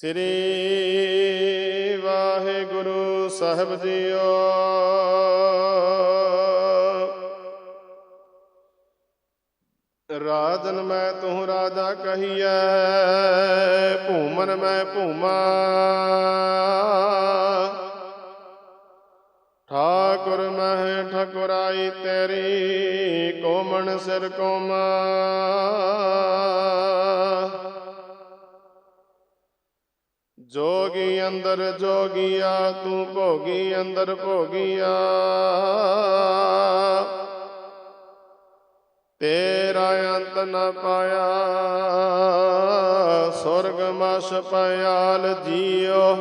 ਸ੍ਰੀ ਵਾਹਿਗੁਰੂ ਸਾਹਿਬ JIO. ਰਾਜਨ ਮੈਂ ਤੂੰ ਰਾਜਾ ਕਹੀਐ, ਭੂਮਨ ਮੈਂ ਭੂਮਾ। ਠਾਕੁਰ ਮਹਿ ਠਕੁਰਾਈ ਤੇਰੀ, ਕੋਮਣ ਸਿਰ ਕੋਮਾ। ਜੋਗੀ ਅੰਦਰ ਜੋਗੀਆ, ਤੂੰ ਭੋਗੀ ਅੰਦਰ ਭੋਗੀਆ। ਤੇਰਾ ਅੰਤ ਨ ਪਾਇਆ, ਸੁਰਗ ਮਸ ਪਿਆਲ ਜੀਓ।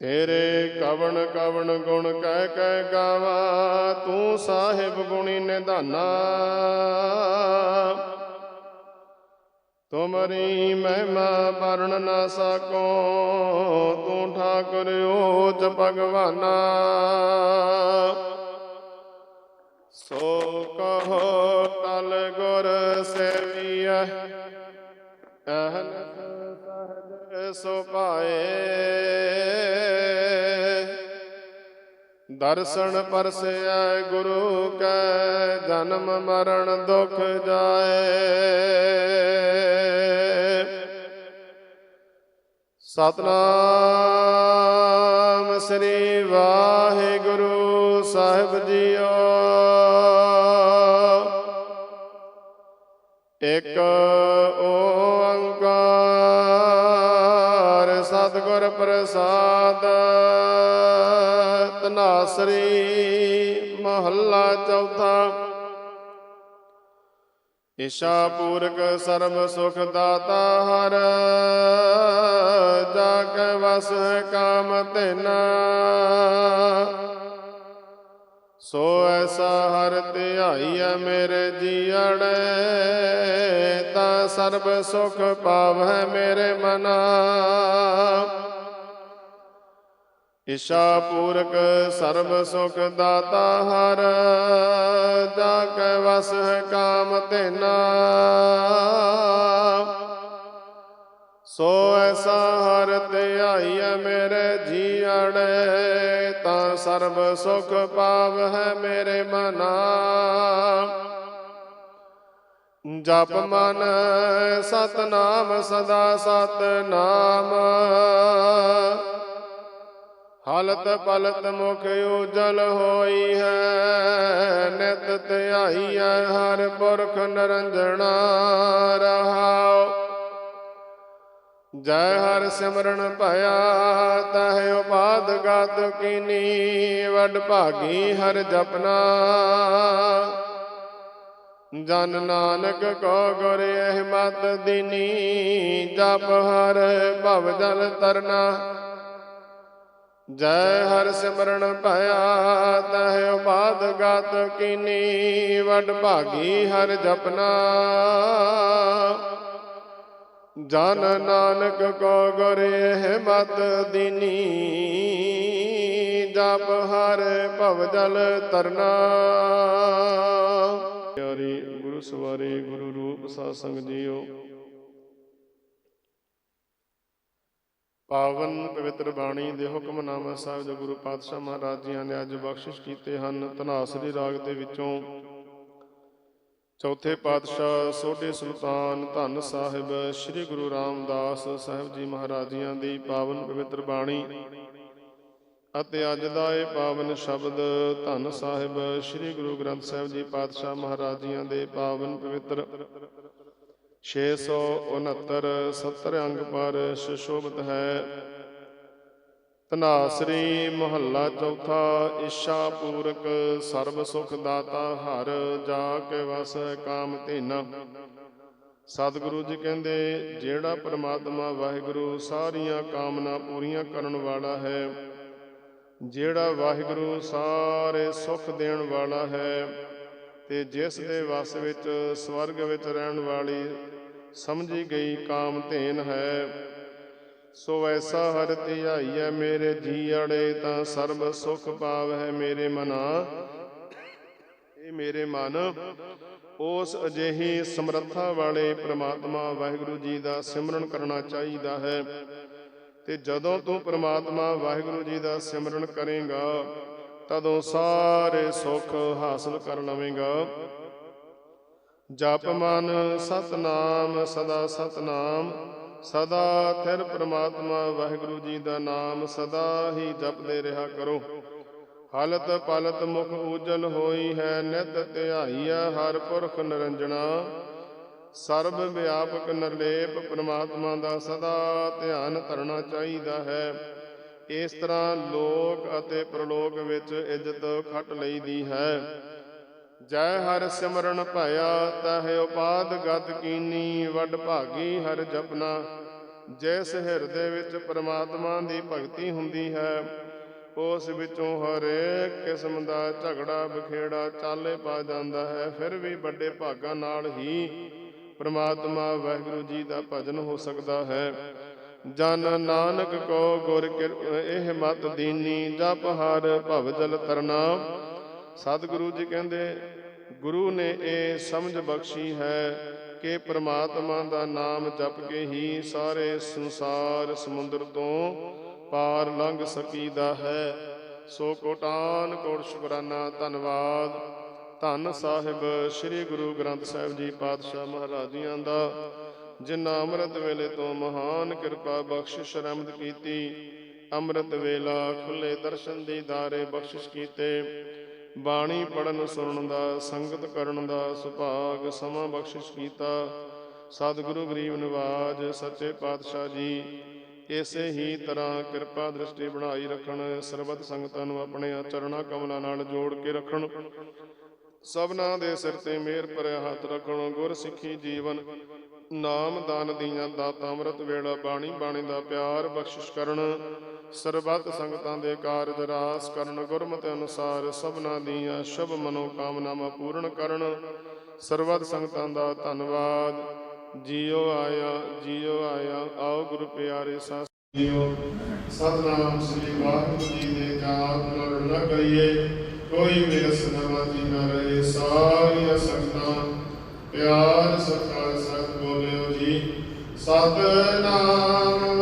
ਤੇਰੇ ਕਵਣ ਕਵਣ ਗੁਣ ਕਹਿ ਕਹਿ ਗਾਵਾ, ਤੂੰ ਸਾਹਿਬ ਗੁਣੀ ਨਿਧਾਨਾ। ਤੁਮਰੀ ਮਹਿਮਾ ਵਰਣ ਨਾ ਸਕੋ, ਤੂੰ ਠਾਕੁਰ ਓਚ ਭਗਵਾਨਾ। ਸੋ ਕਹੋ ਤਲ ਗੁਰ ਸੇਵੀਐ ਅਹਨਕ ਸਹਜ ਸੋ ਪਾਏ ਦਰਸ਼ਨ ਪਰਸਿਆ ਗੁਰੂ ਕੈ, ਜਨਮ ਮਰਨ ਦੁਖ ਜਾਏ। ਸਤਨਾਮ ਸ੍ਰੀ ਵਾਹਿਗੁਰੂ ਸਾਹਿਬ ਜੀਓ। ਇਕ ਓੰਕਾਰ ਸਤਿਗੁਰ ਪ੍ਰਸਾਦ ਤਨਾਸਰੀ ਮਹੱਲਾ ਚੌਥਾ। ਈਸ਼ਾ ਪੂਰਕ ਸਰਬ ਸੁਖ ਦਾਤਾ ਹਰ ਕੇ ਵਸ ਹੈ ਕਾਮ ਤੇਨਾ ਸੋ ਐਸਾ ਹਰ ਧਿਆਈਐ ਮੇਰੇ ਜੀਅੜੇ, ਤਾਂ ਸਰਬ ਸੁਖ ਪਾਵੈ ਮੇਰੇ ਮਨਾ। ਈਸ਼ਾ ਪੂਰਕ ਸਰਬ ਸੁਖ ਦਾਤਾ ਹਰ, ਜਾ ਕੇ ਵਸ ਕਾਮ ਤੇਨਾ ਸੋ ਐਸਾ ਹਰ ਧਿਆਈਐ ਮੇਰੇ ਜੀਅੜੇ ਤਾਂ ਸਰਬ ਸੁਖ ਪਾਵ ਹੈ ਮੇਰੇ ਮਨਾ। ਜਪ ਮਨ ਸਤਨਾਮ ਸਦਾ ਸਤਨਾਮ। ਹਲਤ ਪਲਤ ਮੁਖ ਉਜਲ ਹੋਈ ਹੈ, ਨਿਤ ਧਿਆਈਐ ਹਰ ਪੁਰਖ ਨਰੰਜਣਾ ਰਹਾਓ ਜੈ ਹਰ ਸਿਮਰਨ ਭਇਆ, ਤਹਿ ਉਪਾਦ ਗਤ ਕੀਨੀ, ਵਡ ਭਾਗੀ ਹਰ ਜਪਨਾ। ਜਨ ਨਾਨਕ ਕੋ ਗੁਰ ਅਹਿਮਤ ਦਿਨੀ, ਜਪ ਹਰ ਭਵ ਜਲ ਤਰਨਾ। ਜੈ ਹਰ ਸਿਮਰਨ ਭਇਆ, ਤਹਿ ਉਪਾਦ ਗਤ ਕੀਨੀ, ਵਡ ਭਾਗੀ ਹਰ ਜਪਨਾ। ਜਨ ਨਾਨਕ ਕੋ ਗੁਰ ਹਿਮਤ ਦਿਨੀ, ਜਪ ਹਰ ਭਵ ਤਰਨਾ ਪਿਆਰੀ ਗੁਰੂ ਸਵਾਰੇ ਗੁਰੂ ਰੂਪ ਸਾਧ ਸੰਗ ਜੀਓ। ਪਾਵਨ ਪਵਿੱਤਰ ਬਾਣੀ ਦੇ ਹੁਕਮਨਾਮਾ ਸਾਹਿਬ ਜੋ ਗੁਰੂ ਪਾਤਸ਼ਾਹ ਮਹਾਰਾਜ ਜੀਆਂ ਨੇ ਅੱਜ ਬਖਸ਼ਿਸ਼ ਕੀਤੇ ਹਨ ਧਨਾਸਰੀ ਰਾਗ ਦੇ ਵਿੱਚੋਂ ਚੌਥੇ ਪਾਤਸ਼ਾਹ ਸੋਢੇ ਸੁਲਤਾਨ ਧੰਨ ਸਾਹਿਬ ਸ੍ਰੀ ਗੁਰੂ ਰਾਮਦਾਸ ਸਾਹਿਬ ਜੀ ਮਹਾਰਾਜੀਆਂ ਦੀ ਪਾਵਨ ਪਵਿੱਤਰ ਬਾਣੀ ਅਤੇ ਅੱਜ ਦਾ ਇਹ ਪਾਵਨ ਸ਼ਬਦ ਧੰਨ ਸਾਹਿਬ ਸ੍ਰੀ ਗੁਰੂ ਗ੍ਰੰਥ ਸਾਹਿਬ ਜੀ ਪਾਤਸ਼ਾਹ ਮਹਾਰਾਜੀਆਂ ਦੇ ਪਾਵਨ ਪਵਿੱਤਰ 669 70 ਅੰਗ ਪਰ ਸੁਸ਼ੋਭਿਤ ਹੈ। ਤਨਾਸਰੀ ਮਹੱਲਾ ਚੌਥਾ ਈਸ਼ਾ ਪੂਰਕ ਸਰਬ ਸੁਖ ਦਾਤਾ ਹਰ ਜਾ ਕੇ ਵਸ ਕਾਮ ਧੇਨਾ। ਸਤਿਗੁਰੂ ਜੀ ਕਹਿੰਦੇ, ਜਿਹੜਾ ਪ੍ਰਮਾਤਮਾ ਵਾਹਿਗੁਰੂ ਸਾਰੀਆਂ ਕਾਮਨਾ ਪੂਰੀਆਂ ਕਰਨ ਵਾਲਾ ਹੈ, ਜਿਹੜਾ ਵਾਹਿਗੁਰੂ ਸਾਰੇ ਸੁਖ ਦੇਣ ਵਾਲਾ ਹੈ, ਤੇ ਜਿਸ ਦੇ ਵਸ ਵਿੱਚ ਸਵਰਗ ਵਿੱਚ ਰਹਿਣ ਵਾਲੀ ਸਮਝੀ ਗਈ ਕਾਮ ਧੇਨ ਹੈ ਸੋ ਐਸਾ ਹਰ ਧਿਆਈਐ, ਮੇਰੇ ਜੀਅੜੇ ਤਾਂ ਸਰਬ ਸੁਖ ਪਾਵੈ ਮੇਰੇ ਮਨਾ। ਇਹ ਮੇਰੇ ਮਨ, ਉਸ ਅਜਿਹੀ ਸਮਰੱਥਾ ਵਾਲੇ ਪ੍ਰਮਾਤਮਾ ਵਾਹਿਗੁਰੂ ਜੀ ਦਾ ਸਿਮਰਨ ਕਰਨਾ ਚਾਹੀਦਾ ਹੈ। ਤੇ ਜਦੋਂ ਤੂੰ ਪ੍ਰਮਾਤਮਾ ਵਾਹਿਗੁਰੂ ਜੀ ਦਾ ਸਿਮਰਨ ਕਰੇਗਾ, ਤਦੋਂ ਸਾਰੇ ਸੁੱਖ ਹਾਸਲ ਕਰ ਲਵੇਂਗਾ। ਜਪ ਮਨ ਸਤਨਾਮ, ਸਦਾ ਸਤਨਾਮ। ਸਦਾ ਥਿਰ ਪ੍ਰਮਾਤਮਾ ਵਾਹਿਗੁਰੂ ਜੀ ਦਾ ਨਾਮ ਸਦਾ ਹੀ ਜਪਦੇ ਰਿਹਾ ਕਰੋ। ਹਲਤ ਪਲਤ ਮੁਖ ਉਜਲ ਹੋਈ ਹੈ, ਨਿਤ ਧਿਆਈਆ ਹਰ ਪੁਰਖ ਨਿਰੰਜਣਾ। ਸਰਬ ਵਿਆਪਕ ਨਿਰਲੇਪ ਪ੍ਰਮਾਤਮਾ ਦਾ ਸਦਾ ਧਿਆਨ ਧਰਨਾ ਚਾਹੀਦਾ ਹੈ। ਇਸ ਤਰ੍ਹਾਂ ਲੋਕ ਅਤੇ ਪ੍ਰਲੋਕ ਵਿੱਚ ਇੱਜ਼ਤ ਖੱਟ ਲਈਦੀ ਹੈ। ਜੈ ਹਰ ਸਿਮਰਨ ਭਇਆ, ਤਹਿ ਉਪਾਦ ਗਤ ਕੀਨੀ, ਵੱਡ ਭਾਗੀ ਹਰ ਜਪਨਾ। ਜਿਸ ਹਿਰਦੇ ਵਿੱਚ ਪ੍ਰਮਾਤਮਾ ਦੀ ਭਗਤੀ ਹੁੰਦੀ ਹੈ, ਉਸ ਵਿੱਚੋਂ ਹਰੇਕ ਕਿਸਮ ਦਾ ਝਗੜਾ ਬਖੇੜਾ ਚਾਲੇ ਪਾ ਜਾਂਦਾ ਹੈ। ਫਿਰ ਵੀ ਵੱਡੇ ਭਾਗਾਂ ਨਾਲ ਹੀ ਪ੍ਰਮਾਤਮਾ ਵਾਹਿਗੁਰੂ ਜੀ ਦਾ ਭਜਨ ਹੋ ਸਕਦਾ ਹੈ। ਜਨ ਨਾਨਕ ਕੋ ਗੁਰ ਇਹ ਮਤ ਦੀਨੀ, ਜਪ ਹਰ ਭਵ ਜਲ ਤਰਨਾ। ਸਤਿਗੁਰੂ ਜੀ ਕਹਿੰਦੇ ਗੁਰੂ ਨੇ ਇਹ ਸਮਝ ਬਖਸ਼ੀ ਹੈ ਕਿ ਪ੍ਰਮਾਤਮਾ ਦਾ ਨਾਮ ਜਪ ਕੇ ਹੀ ਸਾਰੇ ਸੰਸਾਰ ਸਮੁੰਦਰ ਤੋਂ ਪਾਰ ਲੰਘ ਸਕੀਦਾ ਹੈ। ਸੋ ਕੋਟਾਨ ਕੋਟ ਸ਼ੁਕਰਾਨਾ, ਧੰਨਵਾਦ। ਧੰਨ ਸਾਹਿਬ, ਸ੍ਰੀ ਗੁਰੂ ਗ੍ਰੰਥ ਸਾਹਿਬ ਜੀ ਪਾਤਸ਼ਾਹ ਮਹਾਰਾਜੀਆਂ ਦਾ, ਜਿਨ੍ਹਾਂ ਅੰਮ੍ਰਿਤ ਵੇਲੇ ਤੋਂ ਮਹਾਨ ਕਿਰਪਾ ਬਖਸ਼ਿਸ਼ ਰਹਿਮਤ ਕੀਤੀ, ਅੰਮ੍ਰਿਤ ਵੇਲਾ ਖੁੱਲੇ ਦਰਸ਼ਨ ਦੀਦਾਰੇ ਬਖਸ਼ਿਸ਼ ਕੀਤੇ। ਬਾਣੀ ਪੜਨ ਸੁਣਨ ਦਾ, ਸੰਗਤ ਕਰਨ ਦਾ ਸੁਭਾਗ ਸਮਾਂ ਬਖਸ਼ਿਸ਼ ਕੀਤਾ। ਸਤਿਗੁਰੂ ਗਰੀਬ ਨਿਵਾਜ, ਸੱਚੇ ਪਾਤਸ਼ਾਹ ਜੀ, ਇਸੇ ਹੀ ਤਰ੍ਹਾਂ ਕਿਰਪਾ ਦ੍ਰਿਸ਼ਟੀ ਬਣਾਈ ਰੱਖਣ, ਸਰਬਤ ਸੰਗਤਾਂ ਨੂੰ ਆਪਣੇ ਚਰਣਾ ਕਮਲਾਂ ਨਾਲ ਜੋੜ ਕੇ ਰੱਖਣ। ਸਭਨਾ ਦੇ ਸਿਰ ਤੇ ਮਿਹਰ ਭਰਿਆ ਹੱਥ ਰੱਖਣ ਗੁਰ ਸਿੱਖੀ ਜੀਵਨ, ਨਾਮ ਦਾਨ ਦੀਆਂ ਦਾਤਾ, ਅੰਮ੍ਰਿਤ ਵੇਲਾ ਬਾਣੀ ਬਾਣੀ ਦਾ ਪਿਆਰ ਬਖਸ਼ਿਸ਼ ਕਰਨ। ਸਰਬੱਤ ਸੰਗਤਾਂ ਦੇ ਕਾਰਜ ਰਾਸ ਕਰਨ ਗੁਰਮਤਿ ਅਨੁਸਾਰ ਸਭਨਾ ਦੀਆਂ ਸ਼ੁਭ ਮਨੋ ਕਾਮਨਾਵਾਂ ਪੂਰਨ ਕਰਨ। ਸਰਬੱਤ ਸੰਗਤਾਂ ਦਾ ਧੰਨਵਾਦ। ਜੀਓ ਆਇਆ ਜੀਓ ਆਇਆ, ਆਓ ਗੁਰੂ ਪਿਆਰੇ ਸਾਥ ਜੀਓ ਸਤਨਾਮ ਸ੍ਰੀ ਵਾਹਿਗੁਰੂ ਜੀ ਦੇ ਜਾਪ ਨਾਲ ਨਾ ਕਰੀਏ, ਕੋਈ ਵਿਰਸ ਨਵਾਜੀ ਨਾ ਰਹੇ ਸਾਰੀਆਂ ਸੰਗਤਾਂ। ਪਿਆਰ ਸਤਿਕਾਰ ਸਤ ਬੋਲਿਓ ਜੀ। ਸਤਨਾਮ